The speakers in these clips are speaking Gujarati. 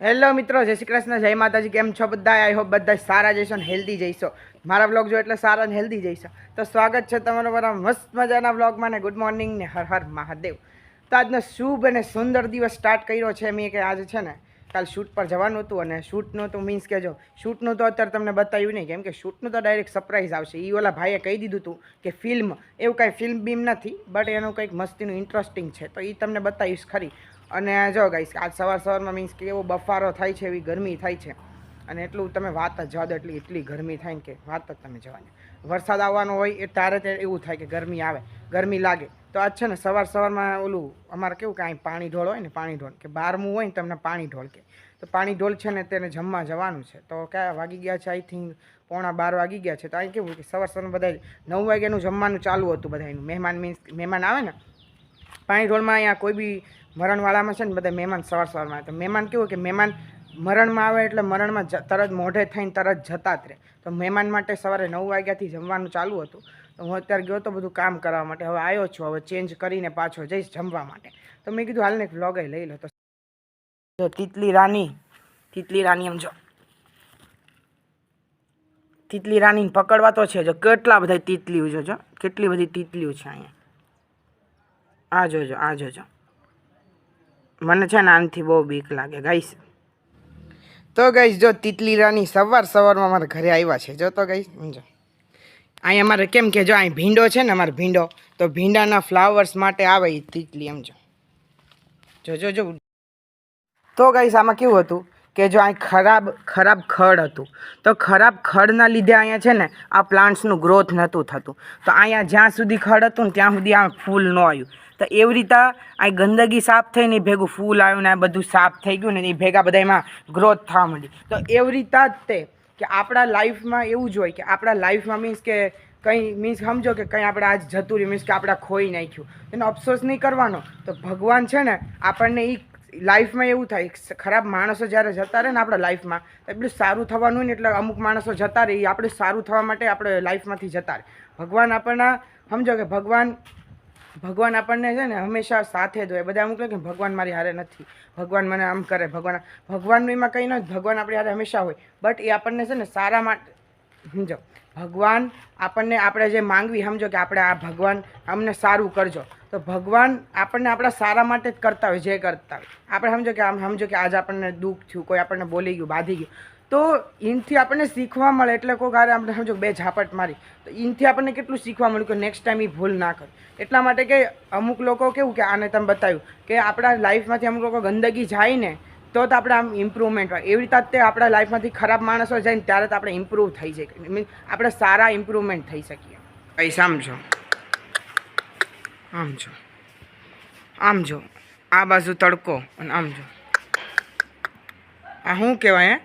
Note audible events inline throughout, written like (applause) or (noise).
હેલો મિત્રો, જય શ્રી કૃષ્ણ, જય માતાજી, કેમ છો બધા આઈ હોપ બધા સારા જઈશો ને હેલ્ધી જઈશો મારા બ્લોગ જો એટલે સારા ને હેલ્ધી જઈશો તો સ્વાગત છે તમારો મારા મસ્ત મજાના બ્લોગમાં ને ગુડ મોર્નિંગ ને હર હર મહાદેવ. તો આજનો શુભ અને સુંદર દિવસ સ્ટાર્ટ કર્યો છે મેં કે આજે છે ને કાલ શૂટ પર જવાનું હતું અને શૂટનું તો મીન્સ કે જો શૂટનું તો અત્યારે તમને બતાવ્યું નહીં, કેમ કે શૂટનું તો ડાયરેક્ટ સરપ્રાઈઝ આવશે. એ ઓલા ભાઈએ કહી દીધું હતું કે ફિલ્મ એવું કાંઈ ફિલ્મ બીમ નથી બટ એનું કંઈક મસ્તીનું ઇન્ટરેસ્ટિંગ છે. તો એ તમને બતાવીશ ખરી. અને જો ગાઈશ આજ સવાર સવારમાં મીન્સ કે એવો બફારો થાય છે, એવી ગરમી થાય છે. અને એટલું તમે વાત જ જવા દો, એટલી એટલી ગરમી થાય કે વાત જ તમે જવાની વરસાદ આવવાનો હોય એ તારે ત્યારે એવું થાય કે ગરમી આવે, ગરમી લાગે. તો આજ છે ને સવાર સવારમાં ઓલું અમારે કેવું કે અહીં પાણી ઢોળ હોય ને પાણી ઢોળ, કે બારમું હોય ને તમને પાણી ઢોળ કે. તો પાણી ઢોળ છે ને તેને જમવા જવાનું છે. તો કયા વાગી ગયા છે? આઈ થિંક પોણા બાર વાગી ગયા છે. તો અહીં કેવું કે સવાર સવારમાં બધા નવ વાગ્યાનું જમવાનું ચાલુ હતું બધાનું મહેમાન મીન્સ મહેમાન આવે ને, પાણી ઢોળમાં અહીંયા કોઈ બી મરણવાળામાં છે ને બધા મહેમાન સવાર સવારમાં. તો મહેમાન કેવું કે મહેમાન મરણમાં આવે એટલે મરણમાં તરત મોઢે થઈને તરત જતા જ રહે. તો મહેમાન માટે સવારે નવ વાગ્યાથી જમવાનું ચાલુ હતું. તો હું અત્યારે ગયો તો બધું કામ કરવા માટે. હવે આવ્યો છું. હવે ચેન્જ કરીને પાછો જઈશ જમવા માટે. તો મેં કીધું હાલને vlog લઈ લો. તો તિતલી રાની તિતલી રાની એમ જો. તિતલી રાનીને પકડવા તો છે જો. કેટલા બધા તિતલીઓ જો જો. કેટલી બધી તિતલીઓ છે અહીંયા. આ જોજો આ જોજો મને છે ને આનાથી બહુ બીક લાગે ગાઈશ તો ગઈશ જો તિતલી રાની સવાર સવારમાં અમારા ઘરે આવ્યા છે. જો તો ગઈશ સમજો. અહીં અમારે કેમ કે જો અહીં ભીંડો છે ને અમારે ભીંડો, તો ભીંડાના ફ્લાવર્સ માટે આવે એ તિતલી એમ જો જો જો. તો ગઈશ આમાં કેવું હતું? કે જો અહીં ખરાબ ખરાબ ખડ હતું. તો ખરાબ ખડના લીધે અહીંયા છે ને આ પ્લાન્ટ્સનું ગ્રોથ નહોતું થતું. તો અહીંયા જ્યાં સુધી ખડ હતું ને ત્યાં સુધી આ ફૂલ ન આવ્યું. તો એવી રીતે અહીં ગંદકી સાફ થઈને ને ભેગું ફૂલ આવ્યું ને બધું સાફ થઈ ગયું ને એ ભેગા બધા એમાં ગ્રોથ થવા માંડી. તો એવી રીતે જ તે કે આપણા લાઈફમાં એવું જ હોય કે આપણા લાઈફમાં મીન્સ કે કંઈ મીન્સ સમજો કે કંઈ આપણે આજ જતું રહ્યું મીન્સ કે આપણે ખોઈ નાખ્યું. એનો અફસોસ નહીં કરવાનો. તો ભગવાન છે ને આપણને એ લાઈફમાં એવું થાય ખરાબ માણસો જ્યારે જતા રહે ને આપણા લાઈફમાં, તો એટલું સારું થવાનું ને એટલે અમુક માણસો જતા રહે, એ આપણે સારું થવા માટે આપણે લાઈફમાંથી જતા રહે. ભગવાન આપણને, સમજો કે ભગવાન ભગવાન આપણને છે ને હંમેશા સાથે જ હોય. બધા અમુક કે ભગવાન મારી હારે નથી. ભગવાન મને આમ કરે, ભગવાન ભગવાનનું એમાં કંઈ નથી ભગવાન આપણી હારે હંમેશા હોય. બટ એ આપણને છે ને સારા માટે સમજો. ભગવાન આપણને આપણે જે માંગવી, સમજો કે આપણે આ ભગવાન અમને સારું કરજો. તો ભગવાન આપણને આપણા સારા માટે જ કરતા હોય, જે કરતા હોય. આપણે સમજો કે આમ, સમજો કે આજે આપણને દુઃખ થયું, કોઈ આપણને બોલી ગયું, બાંધી ગયું. તો એનથી આપણને શીખવા મળે, એટલે કોઈ ગારે આપણે સમજો બે ઝાપટ મારી. તો એનથી આપણને કેટલું શીખવા મળ્યું કે નેક્સ્ટ ટાઈમ એ ભૂલ ના કરે. એટલા માટે કે અમુક લોકો કેવું કે આને તમે બતાવ્યું કે આપણા લાઈફમાંથી અમુક લોકો ગંદકી જાય ને તો જ આપણે આમ ઇમ્પ્રુવમેન્ટ હોય. એવી રીતે તે આપણા લાઈફમાંથી ખરાબ માણસો જાય ને ત્યારે જ આપણે ઇમ્પ્રૂવ થઈ શકીએ. મીન્સ આપણે સારા ઇમ્પ્રુવમેન્ટ થઈ શકીએ. કઈ સમજો આમ જો આમ જો. આ બાજુ તડકો અને આમ જો. આ શું કહેવાય હે?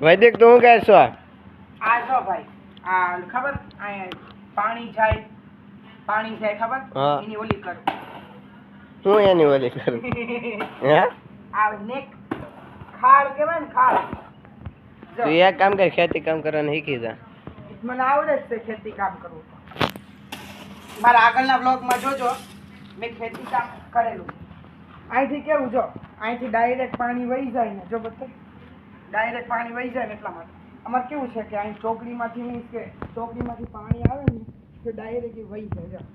વૈદિક તું કહે છો આ? જો ભાઈ આ ખબર? પાણી જાય પાણી જાય ખબર? એની ઓલી કરું. હું એની ઓલી કરું. (laughs) હે? ખાડ કેવાય ને ખાડ તું એક કામ કર ખેતી કામ કરવાનું શીખી જા. મને આવડે છે ખેતી કામ કરવું. મારા આગળના બ્લોગમાં જોજો મેં ખેતી કામ કરેલું. અહીંથી કેવું જો અહીંથી ડાયરેક્ટ પાણી વહી જાય ને જો બધું ડાયરેક્ટ પાણી વહી જાય ને એટલા માટે. અમારે કેવું છે કે અહીં ચોકડીમાંથી મીન્સ કે ચોકડીમાંથી પાણી આવે ને તો ડાયરેક્ટ એ વહી જાય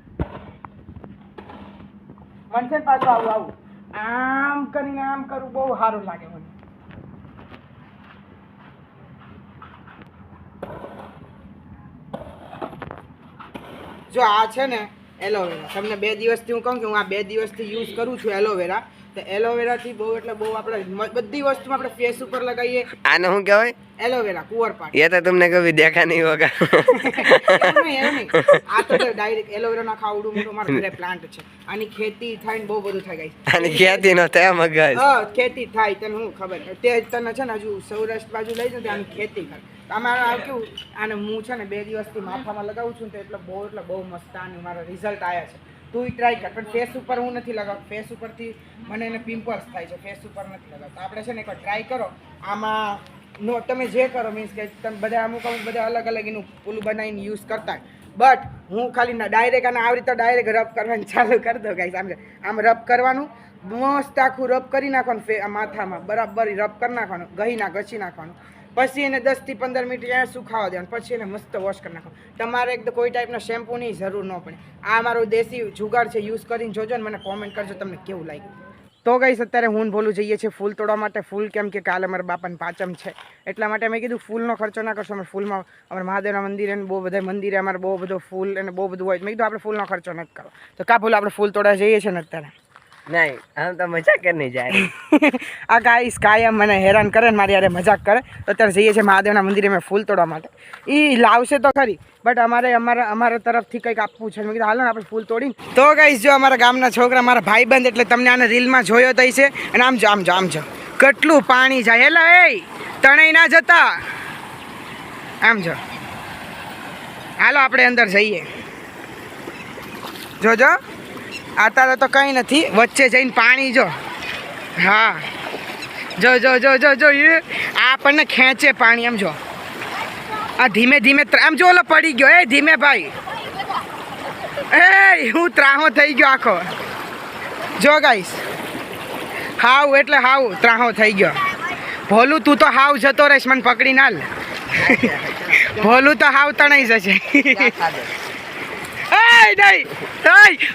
છે પાછું આવું આવું. આમ કરીને આમ કરવું બહુ સારું લાગે મને. જો આ છે ને એલોવેરા તમને બે દિવસથી હું કહું કે હું આ બે દિવસથી યુઝ કરું છું એલોવેરા તો એલોવેરાથી બહુ એટલે બહુ આપણે બધી વસ્તુમાં આપણે ફેસ ઉપર લગાવીએ. આને શું કહેવાય? એલોવેરા કુંવર પાણી એ તો તમને કભી દેખા નહીં હોગા. આ તો ડાયરેક્ટ એલોવેરા ના ખાવડું મોટો મારા ઘરે પ્લાન્ટ છે. આની ખેતી થાય ને બહુ બધું થાય ગઈ આની ખેતી નો થાય મગજ હા ખેતી થાય તને હું ખબર. તે તને છે ને હજુ સૌરાષ્ટ્ર બાજુ લઈ જાય આની ખેતી કરે. અમારે આ કેવું અને હું છે ને બે દિવસથી માથામાં લગાવું છું તો એટલે બહુ એટલે બહુ મસ્ત આનું મારા રિઝલ્ટ આવ્યા છે. તું ટ્રાય કર. પણ ફેસ ઉપર હું નથી લગાવતો. ફેસ ઉપરથી મને એને પિમ્પલ્સ થાય છે. ફેસ ઉપર નથી લગાવતો. આપણે છે ને એકવાર ટ્રાય કરો. આમાં નો, તમે જે કરો મીન્સ કે તમે બધા અમુક અમુક બધા અલગ અલગ એનું પેલું બનાવીને યુઝ કરતા બટ હું ખાલી ડાયરેક્ટ અને આવી રીતે ડાયરેક્ટ રબ કરવાનું ચાલુ કરી દો ગાઈસ આમ આમ રબ કરવાનું. મસ્ત આખું રબ કરી નાખવાનું, ફે માથામાં. બરાબર રબ કરી નાખવાનું. ગહી ના, ઘસી નાખવાનું. પછી એને દસથી પંદર મિનિટ ત્યાં સુખાવા દેવાનું. પછી એને મસ્ત વોશ કરી નાખવાનું. તમારે એકદમ કોઈ ટાઈપના શેમ્પૂની જરૂર ન પડે. આ મારો દેશી જુગાડ છે યુઝ કરીને જોજો ને મને કોમેન્ટ કરજો, તમને કેવું લાગ્યું. તો ગઈશ અત્યારે હું ભોલું જઈએ છીએ ફૂલ તોડવા માટે. ફૂલ કેમ કે કાલે અમારા બાપાને પાંચમ છે. એટલા માટે મેં કીધું ફૂલનો ખર્ચો ના કરશો. અમે ફૂલમાં અમારા મહાદેવના મંદિરે બહુ બધા મંદિરે અમારે બહુ બધો ફૂલ અને બહુ બધું હોય. મેં કીધું આપણે ફૂલનો ખર્ચો નથી કરો તો કા ભૂલ આપણે ફૂલ તોડવા જઈએ છીએ ને અત્યારે? નહીં, આમ તો મજા કરી નહીં જાય. (laughs) આ ગાઈસ કાયમ મને હેરાન કરે ને મારી યારે મજાક કરે. તો અત્યારે જઈએ છીએ મહાદેવના મંદિરે મેં ફૂલ તોડવા માટે. એ લાવશે તો ખરી બટ અમારે અમારા અમારા તરફથી કંઈક આપવું છે. મેં કીધું, હાલો ને આપણે ફૂલ તોડીને. તો ગાઈસ, જો અમારા ગામના છોકરા, મારા ભાઈબંધ એટલે તમને આને રીલમાં જોયો થઈ છે અને આમ જો આમ જો આમ જો. કેટલું પાણી જાય. હેલો, એ તણાઈ ના જતા. આમ જો. હાલો, આપણે અંદર જઈએ. જોજો. અત્યારે તો કંઈ નથી, વચ્ચે જઈને પાણી જો. હા. જો જો જો જો જો, એ આપણને ખેંચે પાણી, આમ જો. આ ધીમે ધીમે આમ જો ઓલો પડી ગયો. એ ધીમે ભાઈ. એ, હું ત્રાહો થઈ ગયો આખો. જો ગાઈશ હાવ એટલે હાવ ત્રાહો થઈ ગયો. ભોલું, તું તો હાવ જતો રહીશ, મને પકડી નાલ ભોલું તો હાવ તણાઈ જશે. નહીં નહીં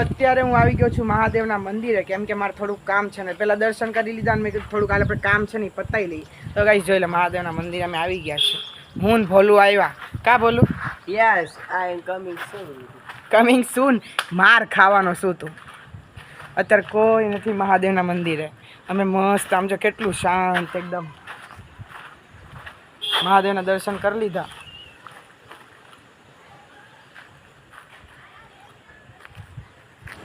અત્યારે હું આવી ગયો છું મહાદેવના મંદિરે કેમ કે મારે થોડુંક કામ છે ને પેલા દર્શન કરી લીધા ને મેં કીધું થોડુંક હાલ આપણે કામ છે ને પતાવી લઈએ. તો કઈ જોઈ લે મહાદેવના મંદિરે અમે આવી ગયા છીએ. હું ભોલું આવ્યા. કા Bholu? Yes I am coming soon coming soon માર ખાવાનો શું તું? અત્યારે કોઈ નથી મહાદેવના મંદિરે. અમે મસ્ત આમ જો કેટલું શાંત એકદમ. મહાદેવના દર્શન કરી લીધા.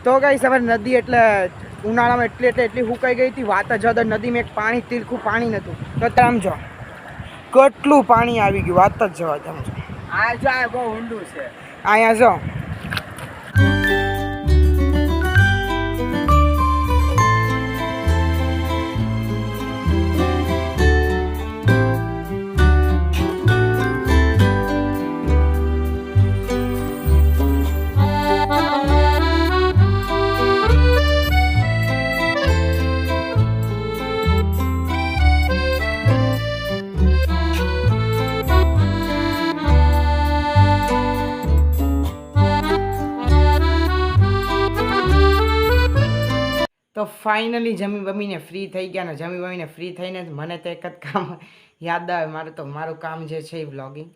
તો ગઈ હવે નદી એટલે ઉનાળામાં એટલી એટલે એટલી હુકાઈ ગઈ હતી વાત જ અદર નદીમાં એક પાણી તીરખું પાણી નહોતું તો અત્યારે આમ જો કેટલું પાણી આવી ગયું વાત જ જવા આમ જો. આ જો આ બહુ ઊંડું છે. અહીંયા જો ફાઇનલી જમી બમીને ફ્રી થઈ ગયા ને જમી બમીને ફ્રી થઈને મને તો એક જ કામ (laughs) યાદ આવે, મારું તો મારું કામ જે છે એ બ્લોગિંગ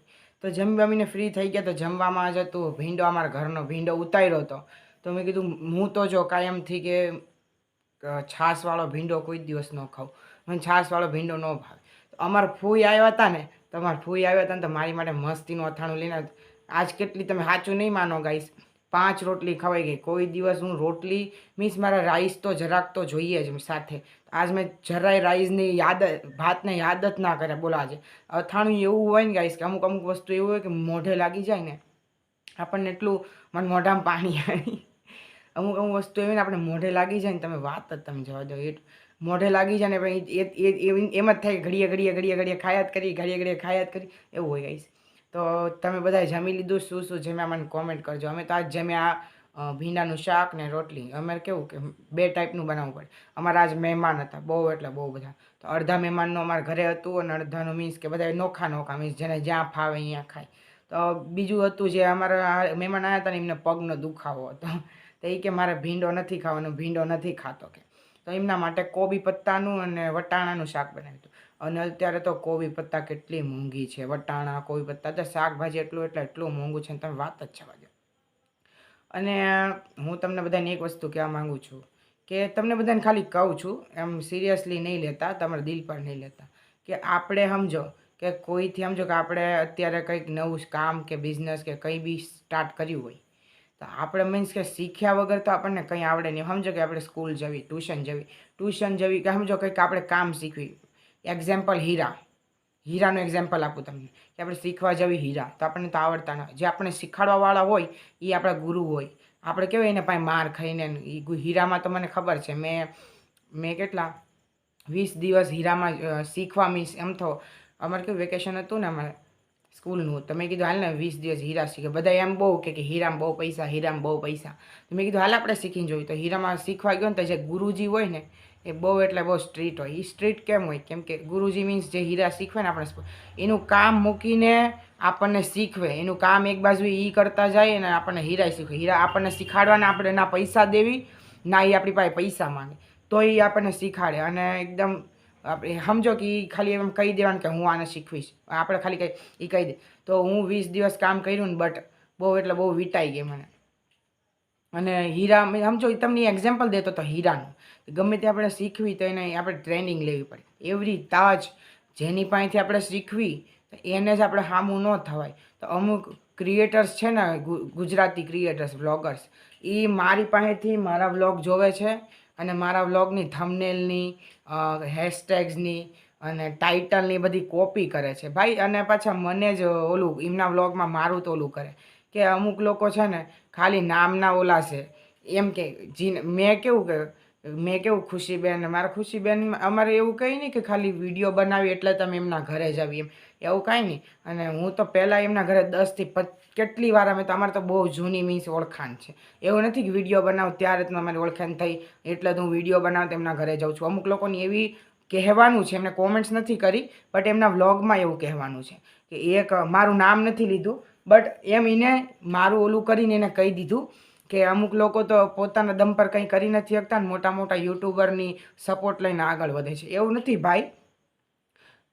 તો જમી બમીને ફ્રી થઈ ગયા તો જમવામાં જ હતું, ભીંડો અમારા ઘરનો ભીંડો ઉતાર્યો હતો. તો મેં કીધું, હું તો જો કાયમથી કે છાશવાળો ભીંડો કોઈ દિવસ ન ખાઉં. મને છાશવાળો ભીંડો ન ભાવે. તો અમારા ફૂઈ આવ્યા હતા ને, તો અમારા ફૂઈ આવ્યા હતા ને, તો મારી માટે મસ્તીનું અથાણું લઈને આજ કેટલી તમે સાચું નહીં માનો ગાઈસ પાંચ રોટલી ખવાઈ ગઈ. કોઈ દિવસ હું રોટલી મીન્સ મારા રાઈસ તો જરાક તો જોઈએ જ સાથે. આજ મેં જરાય રાઈસની યાદ, ભાતને યાદ જ ના કરે બોલો આજે. અથાણું એવું હોય ને ગાઈસ કે અમુક અમુક વસ્તુ એવું હોય કે મોઢે લાગી જાય ને, આપણને એટલું મને મોઢામાં પાણી આવી. અમુક અમુક વસ્તુ એવી ને આપણે મોઢે લાગી જાય ને, તમે વાત જ તમે જવા દો. એ મોઢે લાગી જાય ને એ એમ જ થાય ઘડીએ ઘડીએ ઘડીએ ઘડીએ ખાયા કરી, ઘડીએ ઘડીએ ખાયા જ કરી. એવું હોય ગાઈસ તો તમે બધાએ જમી લીધું શું શું જમ્યા મને કોમેન્ટ કરજો. અમે તો આજ જમ્યા ભીંડાનું શાક ને રોટલી. અમારે કેવું કે બે ટાઈપનું બનાવવું પડે. અમારા આજ મહેમાન હતા, બહુ એટલે બહુ બધા. તો અડધા મહેમાનનું અમારા ઘરે હતું અને અડધાનું મીન્સ કે બધા નોખા નોખા મીન્સ જેને જ્યાં ફાવે અહીંયા ખાય. તો બીજું હતું જે અમારા મહેમાન આવ્યા હતા ને એમને પગનો દુખાવો હતો. (laughs) તો એ કે મારે ભીંડો નથી ખાવાનો, ભીંડો નથી ખાતો કે. તો એમના માટે કોબી પત્તાનું અને વટાણાનું શાક બનાવ્યું હતું. અને અત્યારે તો કોબી પત્તા કેટલી મોંઘી છે, વટાણા, કોબી પત્તા, તો શાકભાજી એટલું એટલે એટલું મોંઘું છે તમે વાત જ છે દો. અને હું તમને બધાને એક વસ્તુ કહેવા માંગુ છું કે તમને બધાને ખાલી કહું છું, એમ સિરિયસલી નહીં લેતા, તમારા દિલ પર નહીં લેતા, કે આપણે સમજો કે કોઈથી સમજો કે આપણે અત્યારે કંઈક નવું કામ કે બિઝનેસ કે કંઈ બી સ્ટાર્ટ કર્યું હોય, તો આપણે મીન્સ કે શીખ્યા વગર તો આપણને કંઈ આવડે નહીં. સમજો કે આપણે સ્કૂલ જવી ટ્યુશન જવી ટ્યુશન જવી કે સમજો કંઈક આપણે કામ શીખવી એક્ઝામ્પલ હીરા હીરાનું એક્ઝામ્પલ આપું તમને. કે આપણે શીખવા જવી હીરા તો આપણને તો આવડતા જે આપણે શીખવાડવાવાળા હોય એ આપણા ગુરુ હોય. આપણે કહેવાય એને પાસે માર ખાઈને એ હીરામાં તો મને ખબર છે. મેં મેં કેટલા? વીસ દિવસ હીરામાં શીખવા મીન્સ એમ તો અમારે કેવું વેકેશન હતું ને અમારે? સ્કૂલનું. તો મેં કીધું હાલ ને વીસ દિવસ હીરા શીખે. બધા એમ બહુ કે હીરામાં બહુ પૈસા, હીરામાં બહુ પૈસા. તો મેં કીધું, હાલ આપણે શીખીને જોયું. તો હીરામાં શીખવા ગયો ને તો જે ગુરુજી હોય ને, એ બહુ એટલે બહુ સ્ટ્રીટ હોય. એ સ્ટ્રીટ કેમ હોય? કેમ કે ગુરુજી મીન્સ જે હીરા શીખવે ને આપણે એનું કામ મૂકીને આપણને શીખવે. એનું કામ એક બાજુ એ કરતા જાય અને આપણને હીરા શીખવે. હીરા આપણને શીખાડવાના આપણે ના પૈસા દેવી, ના એ આપણી પાસે પૈસા માંગે. તો એ આપણને શીખાડે અને એકદમ આપણે સમજો કે એ ખાલી એમ કહી દેવાનું કે હું આને શીખવીશ. આપણે ખાલી કહી એ કહી દે. તો હું વીસ દિવસ કામ કર્યું ને બટ બહુ એટલે બહુ વીટાઈ ગઈ મને. અને હીરા સમજો એ તમને એક્ઝામ્પલ દેતો તો હીરાનું. ગમે તે આપણે શીખવી તો એને આપણે ટ્રેનિંગ લેવી પડે. એવરી તાજ જેની પાસેથી આપણે શીખવી, તો એને જ આપણે હામું ન થવાય. તો અમુક ક્રિએટર્સ છે ને ગુજરાતી ક્રિએટર્સ વ્લોગર્સ એ મારી પાસેથી મારા વ્લોગ જોવે છે. અને મારા વ્લોગની થમનેલની હેશટેગ્સની અને ટાઇટલની બધી કોપી કરે છે. ભાઈ, અને પાછા મને જ ઓલું, એમના વ્લોગમાં મારું તો ઓલું કરે કે અમુક લોકો છે ને ખાલી નામના ઓલા છે. એમ કે જી મેં કેવું કે, મેં કેવું ખુશીબેન, મારા ખુશીબેન અમારે એવું કંઈ નહીં કે ખાલી વીડિયો બનાવી એટલે તમે એમના ઘરે જ આવી એમ. એવું કાંઈ નહીં. અને હું તો પહેલાં એમના ઘરે દસથી પચ, કેટલી વાર અમે તો, અમારે તો બહુ જૂની મીન્સ ઓળખાણ છે. એવું નથી કે વીડિયો બનાવું ત્યારે જ અમારી ઓળખાણ થઈ, એટલે જ હું વીડિયો બનાવું તો એમના ઘરે જાઉં છું. અમુક લોકોની એવી કહેવાનું છે, એમને કોમેન્ટ્સ નથી કરી બટ એમના વ્લોગમાં એવું કહેવાનું છે કે એક, મારું નામ નથી લીધું બટ એમ એને મારું ઓલું કરીને એને કહી દીધું કે અમુક લોકો તો પોતાના દમ પર કંઈ કરી નથી શકતા મોટા મોટા યુટ્યુબરની સપોર્ટ લઈને આગળ વધે છે. એવું નથી ભાઈ.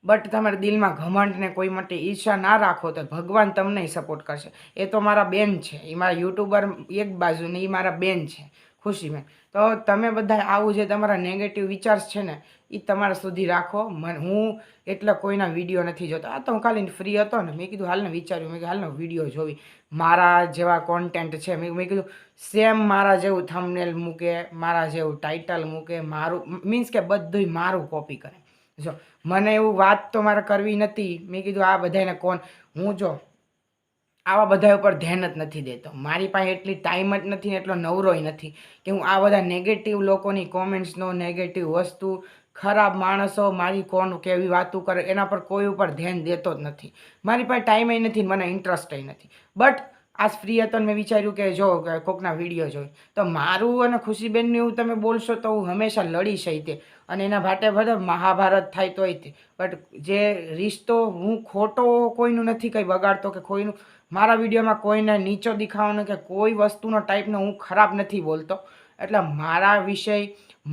બટ તમારા દિલમાં ઘમંડને કોઈ માટે ઈર્ષા ના રાખો તો ભગવાન તમને સપોર્ટ કરશે. એ તો મારા બેન છે, એ મારા યુટ્યુબર એક બાજુ ને એ મારા બેન છે ખુશીબેન તો તમે બધા આવું જે તમારા નેગેટિવ વિચાર્સ છે ને એ તમારા સુધી રાખો. મને, હું એટલે કોઈના વીડિયો નથી જોતો. આ તો હું ખાલી ફ્રી હતો ને, મેં કીધું હાલને વિચાર્યું, મેં કીધું હાલનો વીડિયો જોવી. મારા જેવા કોન્ટેન્ટ છે, મેં મેં કીધું સેમ મારા જેવું થંબનેલ મૂકે, મારા જેવું ટાઇટલ મૂકે, મારું, મીન્સ કે બધુંય મારું કોપી કરે. જો, મને એવું વાત તો મારે કરવી નથી. મેં કીધું, આ બધાને કોણ? હું જો, આવા બધા ઉપર ધ્યાન જ નથી દેતો. મારી પાસે એટલી ટાઈમ જ નથી એટલો નવરોય નથી કે હું આ બધા નેગેટિવ લોકોની કોમેન્ટ્સનો નેગેટિવ વસ્તુ, ખરાબ માણસો, મારી કોણ કેવી વાતો કરે, એના પર કોઈ ઉપર ધ્યાન દેતો જ નથી. મારી પાસે ટાઈમય નથી મને ઇન્ટરેસ્ટય નથી. બટ આજ ફ્રી હતો ને મેં વિચાર્યું કે જો કોકના વીડિયો જોઈ, તો મારું અને ખુશીબેનનું એવું તમે બોલશો તો હું હંમેશા લડીશ અહીં તે અને એના ભાટે બધા મહાભારત થાય તોય તે. બટ જે રિશ્તો હું ખોટો કોઈનું નથી કંઈ બગાડતો કે કોઈનું, મારા વિડીયોમાં કોઈને નીચો દેખાવાનો કે કોઈ વસ્તુનો ટાઈપનો હું ખરાબ નથી બોલતો. એટલે મારા વિષય,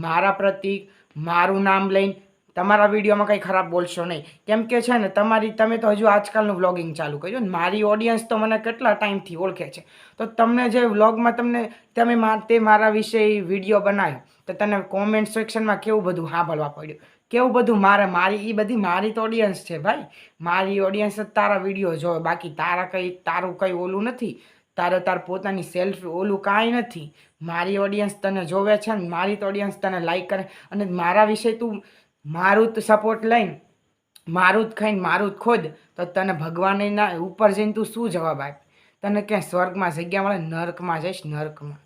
મારા પ્રતિક, મારું નામ લઈને તમારા વિડીયોમાં કંઈ ખરાબ બોલશો નહીં. કેમ કે છે ને, તમારી, તમે તો હજુ આજકાલનું વ્લોગિંગ ચાલુ કર્યું. ને મારી ઓડિયન્સ તો મને કેટલા ટાઈમથી ઓળખે છે. તો તમને જે વ્લોગમાં તમને, તમે તે મારા વિશે વીડિયો બનાવ્યો તો તને કોમેન્ટ સેક્શનમાં કેવું બધું સાંભળવા પડ્યું? કેવું બધું મારે, મારી એ બધી મારી તો ઓડિયન્સ છે ભાઈ. મારી ઓડિયન્સ જ તારા વીડિયો જોવે. બાકી તારા કંઈ, તારું કંઈ ઓલું નથી. તારે તાર પોતાની સેલ્ફ ઓલું કાંઈ નથી. મારી ઓડિયન્સ તને જોવે છે ને, મારી તો ઓડિયન્સ તને લાઈક કરે. અને મારા વિશે તું મારું જ સપોર્ટ લઈને મારું ખાઈને મારું ખોદ, તો તને ભગવાનના ઉપર જઈને તું શું જવાબ આપ? તને ક્યાંય સ્વર્ગમાં જગ્યા મળે? નર્કમાં જઈશ, નર્કમાં.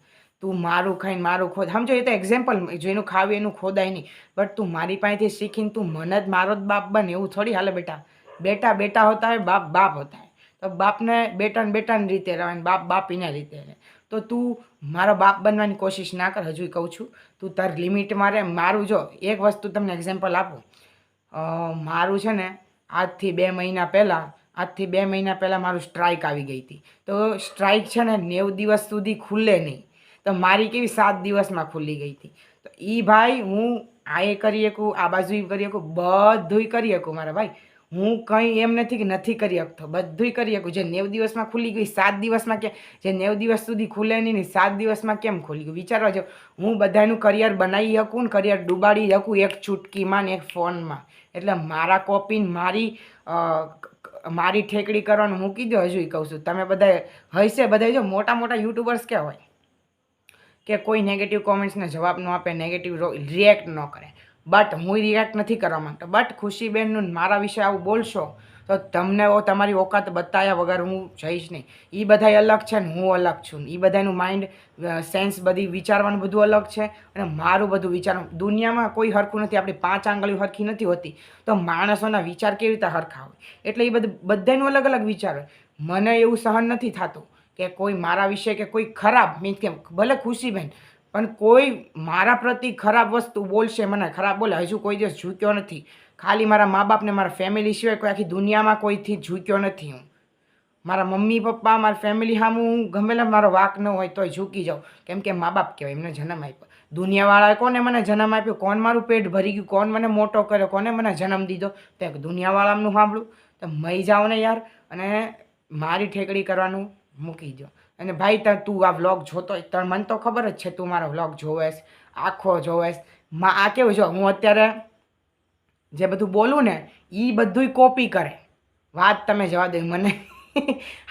તું મારું ખાઈને મારું ખોદ. સમજો, એ તો એક્ઝામ્પલ જેનું ખાવી એનું ખોદાય નહીં. બટ તું મારી પાસેથી શીખીને તું મને જ મારો જ બાપ બને, એવું થોડી હાલે બેટા. બેટા બેટા હોતા હોય, બાપ બાપ હોતા હોય. તો બાપને બેટાને બેટાની રીતે ને બાપ બાપીને રીતે રહે. તો તું મારો બાપ બનવાની કોશિશ ના કર, હજુ કહું છું. તું તાર લિમિટમાં રહે મારું જો, એક વસ્તુ તમને એક્ઝામ્પલ આપું. મારું છે ને, આજથી બે મહિના પહેલાં, આજથી બે મહિના પહેલાં મારું સ્ટ્રાઇક આવી ગઈ હતી. તો સ્ટ્રાઇક છે ને, નેવું દિવસ સુધી ખુલ્લે નહીં. તો મારી કેવી સાત દિવસમાં ખુલ્લી ગઈ હતી. તો એ ભાઈ હું આ એ કરી શકું, આ બાજુ કરી શકું, બધુંય કરી શકું મારા ભાઈ. હું કંઈ એમ નથી કે નથી કરી શકતો. બધુંય કરી શકું. જે નેવ દિવસમાં ખુલી ગઈ સાત દિવસમાં કે જે નેવ દિવસ સુધી ખુલે નહીં ને સાત દિવસમાં કેમ ખુલી ગયું? વિચારવા જાઉં હું બધાનું કરિયર બનાવી શકું ને કરિયર ડૂબાડી શકું એક ચૂટકીમાં ને એક ફોનમાં. એટલે મારા કોપીને મારી મારી ઠેકડી કરવાનું મૂકી દો હજુ કહું છું. તમે બધા હશે બધા જો, મોટા મોટા યુટ્યુબર્સ કે હોય? કે કોઈ નેગેટિવ કોમેન્ટ્સને જવાબ ન આપે નેગેટિવ રિએક્ટ ન કરે. બટ હું રિએક્ટ નથી કરવા માંગતો. બટ ખુશીબેનનું મારા વિશે આવું બોલશો, તો તમને ઓ તમારી ઓકાત બતાવ્યા વગર હું જઈશ નહીં. એ બધાય અલગ છે ને હું અલગ છું એ બધાનું માઇન્ડ સેન્સ બધી વિચારવાનું બધું અલગ છે અને મારું બધું વિચારવાનું. દુનિયામાં કોઈ હરખું નથી, આપણી પાંચ આંગળીઓ હરખી નથી હોતી. તો માણસોના વિચાર કેવી રીતે હરખા હોય? એટલે એ બધું બધાનું અલગ અલગ વિચાર હોય. મને એવું સહન નથી થતું કે કોઈ મારા વિશે કે કોઈ ખરાબ મીન્સ કે ભલે ખુશીબેન પણ કોઈ મારા પ્રતિ ખરાબ વસ્તુ બોલશે, મને ખરાબ બોલે, હજુ કોઈ દિવસ ઝૂક્યો નથી. ખાલી મારા મા બાપને મારા ફેમિલી સિવાય કોઈ આખી દુનિયામાં કોઈથી ઝૂક્યો નથી હું. મારા મમ્મી, પપ્પા, મારા ફેમિલી સામું હું ગમેલા મારો વાક ન હોય તોય ઝૂકી જાઉં. કેમ કે મા બાપ કહેવાય, એમને જન્મ આપ્યો. દુનિયાવાળાએ કોને મને જન્મ આપ્યો? કોણ મારું પેટ ભરી ગયું? કોણ મને મોટો કર્યો? કોને મને જન્મ દીધો? તો દુનિયાવાળાનું સાંભળું. તો મઈ જાઓ ને યાર, અને મારી ઠેકડી કરવાનું મૂકી દો અને ભાઈ તાર તું આ વ્લોગ જોતો હોય તો મને તો ખબર જ છે, તું મારો વ્લોગ જોવેશ, આખો જોવેશ. માં, આ કેવું જો હું અત્યારે જે બધું બોલું ને એ બધુંય કોપી કરે. વાત તમે જવા દો મને.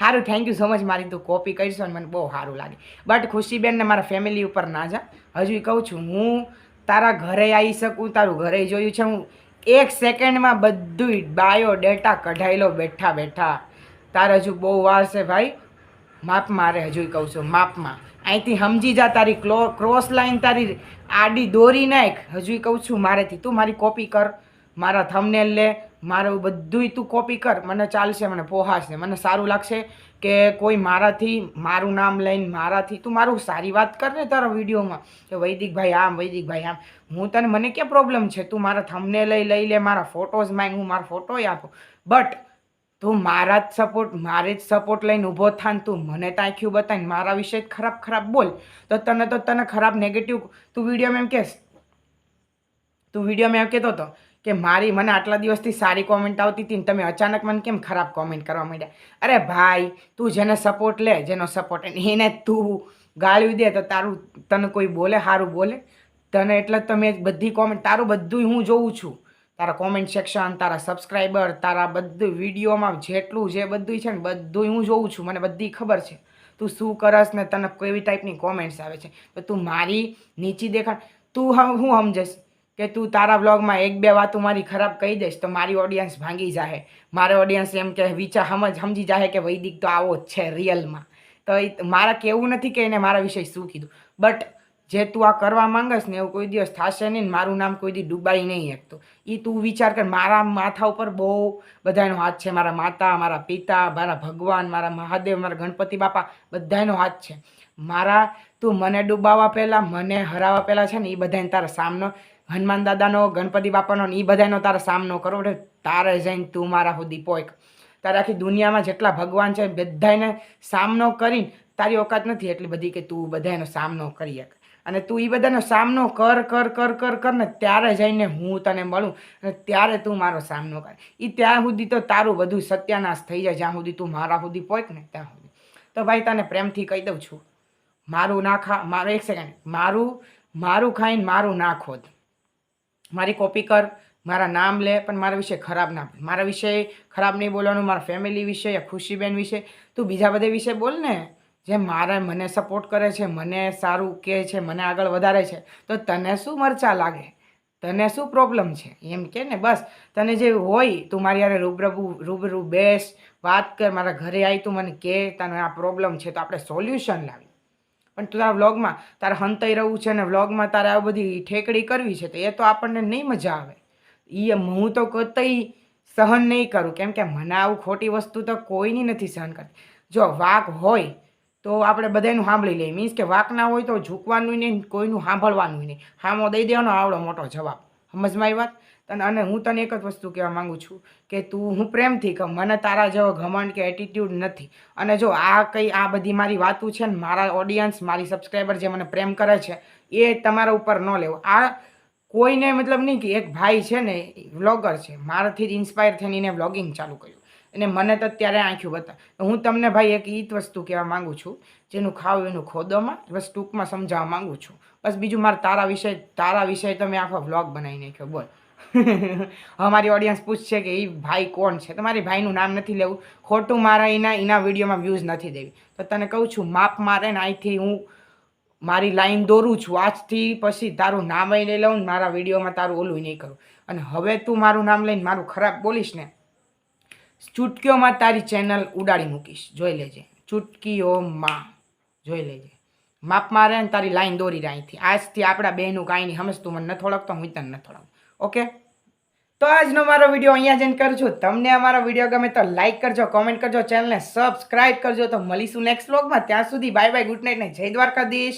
સારું થેન્ક યુ સો મચ મારી તું કોપી કરીશો ને મને બહુ સારું લાગે. બટ ખુશીબેનને મારા ફેમિલી ઉપર ના જા. હજુ કહું છું, હું તારા ઘરે આવી શકું, તારું ઘરે જોયું છે, હું એક સેકન્ડમાં બધું બાયો ડેટા કઢાયેલો બેઠા બેઠા. તારે હજુ બહુ વાર છે ભાઈ. માપ મારે હજુ કહું છું, માપમાં. અહીંથી સમજી જા તારી ક્રોસ લાઈન તારી આડી દોરી નાખ. હજુ કહું છું મારેથી. તું મારી કોપી કર. મારા થમનેલ લે. મારું બધુંય તું કોપી કર. મને ચાલશે, મને પોહાશે. મને સારું લાગશે કે કોઈ મારાથી, મારું નામ લઈને મારાથી, તું મારું સારી વાત કર ને તારા વિડીયોમાં. કે વૈદિકભાઈ આમ વૈદિકભાઈ આમ. હું તને, મને ક્યાં પ્રોબ્લેમ છે? તું મારા થમને લઈ લઈ લે, મારા ફોટોઝ માંગ હું મારા ફોટોય આપું. બટ તું મારા જ સપોર્ટ મારે જ સપોર્ટ લઈને ઊભો થાન તું. મને તાંખ્યું બતાવીને મારા વિશે જ ખરાબ ખરાબ બોલ. તો તને તો, તને ખરાબ નેગેટિવ તું વિડીયોમાં એમ કહેશ તું વિડીયોમાં એમ કહેતો હતો કે મારી મને આટલા દિવસથી સારી કોમેન્ટ આવતી હતી ને તમે અચાનક મને કેમ ખરાબ કોમેન્ટ કરવા માંડ્યા? અરે ભાઈ, તું જેને સપોર્ટ લે, જેનો સપોર્ટ એને તું ગાળવી દે તો તારું, તને કોઈ બોલે સારું બોલે. તને એટલે તમે બધી કોમેન્ટ તારું બધું હું જોઉં છું. તારા કોમેન્ટ સેક્શન તારા સબસ્ક્રાઈબર તારા બધું વિડીયોમાં જેટલું જે બધું છે ને બધું હું જોઉં છું, મને બધી ખબર છે. તું શું કરસ ને તને કેવી ટાઈપની કોમેન્ટ્સ આવે છે. તો તું મારી નીચી દેખાડ, તું હું સમજશ કે તું તારા બ્લોગમાં એક બે વાતો મારી ખરાબ કહી દઈશ તો મારી ઓડિયન્સ ભાંગી જાહે. મારે ઓડિયન્સ એમ કે વિચાર સમજ, સમજી જાહે કે વૈદિક તો આવો જ છે રિયલમાં તો મારા કેવું નથી કે એને મારા વિશે શું કીધું. બટ જે તું આ કરવા માંગસ ને એવું કોઈ દિવસ થશે નહીં મારું નામ કોઈ દી ડૂબાઈ નહીં એકતો એ તું વિચાર કર, મારા માથા ઉપર બહુ બધાનો હાથ છે. મારા માતા, મારા પિતા, મારા ભગવાન, મારા મહાદેવ, મારા ગણપતિ બાપા બધાનો હાથ છે. મારા તું મને ડૂબાવા પહેલાં, મને હરાવવા પહેલાં છે ને એ બધાને તારા સામનો, હનુમાન દાદાનો, ગણપતિ બાપાનો ને એ બધાનો તારે સામનો એટલે તારે જઈને તું મારા સુધી પોઈક. તારે આખી દુનિયામાં જેટલા ભગવાન છે બધાને સામનો કરીને તારી ઓકાત નથી એટલી બધી કે તું બધાનો સામનો કરી શકે. અને તું એ બધાનો સામનો કર કર કર કર કર ને ત્યારે જઈને હું તને મળું અને ત્યારે તું મારો સામનો કર. એ ત્યાં સુધી તો તારું બધું સત્યાનાશ થઈ જાય, જ્યાં સુધી તું મારા સુધી પહોંચ ને ત્યાં સુધી. તો ભાઈ તને પ્રેમથી કહી દઉં છું, મારું ના ખા, મારું એક સેકન્ડ મારું મારું ખાઈને મારું ના ખોદ. મારી કોપી કર, મારા નામ લે, પણ મારા વિશે ખરાબ ના મારા વિશે ખરાબ નહીં બોલવાનું, મારા ફેમિલી વિશે યા ખુશીબેન વિશે. તું બીજા બધા વિશે બોલ ને. જે મારા મને સપોર્ટ કરે છે, મને સારું કહે છે, મને આગળ વધારે છે, તો તને શું મરચા લાગે? તને શું પ્રોબ્લેમ છે? એમ કે ને, બસ. તને જે હોય, તું મારી યારે રૂબરૂ રૂબરૂ બેસ, વાત કર, મારા ઘરે આવી તું મને કે, તને આ પ્રોબ્લેમ છે, તો આપણે સોલ્યુશન લાવી. પણ તું તારા વ્લોગમાં તારે હંતાઈ રહેવું છે અને વ્લોગમાં તારે આ બધી ઠેકડી કરવી છે, તો એ તો આપણને નહીં મજા આવે. એ હું તો કતઈ સહન નહીં કરું, કેમ કે મને આવું ખોટી વસ્તુ તો કોઈની નથી સહન કરતી. જો વાક હોય તો આપણે બધાનું સાંભળી લઈએ. મીન્સ કે વાકના હોય તો ઝૂકવાનું નહીં, કોઈનું સાંભળવાનું નહીં. હામો દઈ દેવાનો આવડો મોટો જવાબ. સમજમાં આવી વાત? તને અને હું તને એક જ વસ્તુ કહેવા માગું છું કે તું હું પ્રેમથી કહું, મને તારા જેવો ઘમંડ કે એટીટ્યૂડ નથી. અને જો આ કંઈ આ બધી મારી વાતો છે ને, મારા ઓડિયન્સ મારી સબસ્ક્રાઈબર જે મને પ્રેમ કરે છે, એ તમારા ઉપર ન લેવો. આ કોઈને મતલબ નહીં કે એક ભાઈ છે ને વ્લોગર છે. મારાથી જ ઇન્સ્પાયર થઈને એને વ્લોગિંગ ચાલુ કર્યું. અને મને તો અત્યારે આંખ્યું બતા હું તમને ભાઈ એક ઈ જ વસ્તુ કહેવા માગું છું, જેનું ખાવું એનું ખોદોમાં બસ ટૂંકમાં સમજાવવા માગું છું. બસ બીજું મારે તારા વિષય તારા વિષય તમે આખો વ્લોગ બનાવી નાખ્યો, બોલ. (laughs) અમારી ઓડિયન્સ પૂછશે કે એ ભાઈ કોણ છે? તમારી ભાઈનું નામ નથી લેવું. ખોટું મારા એના એના વિડીયોમાં વ્યૂઝ નથી દેવી. તો તને કહું છું, માપ મારે ને અહીંથી હું મારી લાઈન દોરું છું. આજથી પછી તારું નામ લઈ લઉં મારા વિડીયોમાં તારું ઓલું નહીં કરું. અને હવે તું મારું નામ લઈને મારું ખરાબ બોલીશ ને ચૂટકીઓમાં તારી ચેનલ ઉડાડી મૂકીશ. જોઈ લેજે. ચૂટકીઓમાં. જોઈ લેજે. માપ મારે ને તારી લાઈન દોરી રહી અહીંથી. આજથી આપણા બહેનું કાંઈ નહીં. સમજતું મને નથી ઓળખતો, હું તને નથી ઓળખતો. ઓકે? તો આજનો મારો વીડિયો અહીંયા જઈને કરું છું. તમને અમારો વીડિયો ગમે તો લાઈક કરજો, કોમેન્ટ કરજો, ચેનલને સબસ્ક્રાઇબ કરજો. તો મળીશું નેક્સ્ટ વ્લોગમાં. ત્યાં સુધી બાય બાય, ગુડ નાઇટ ને જય દ્વારકાધીશ.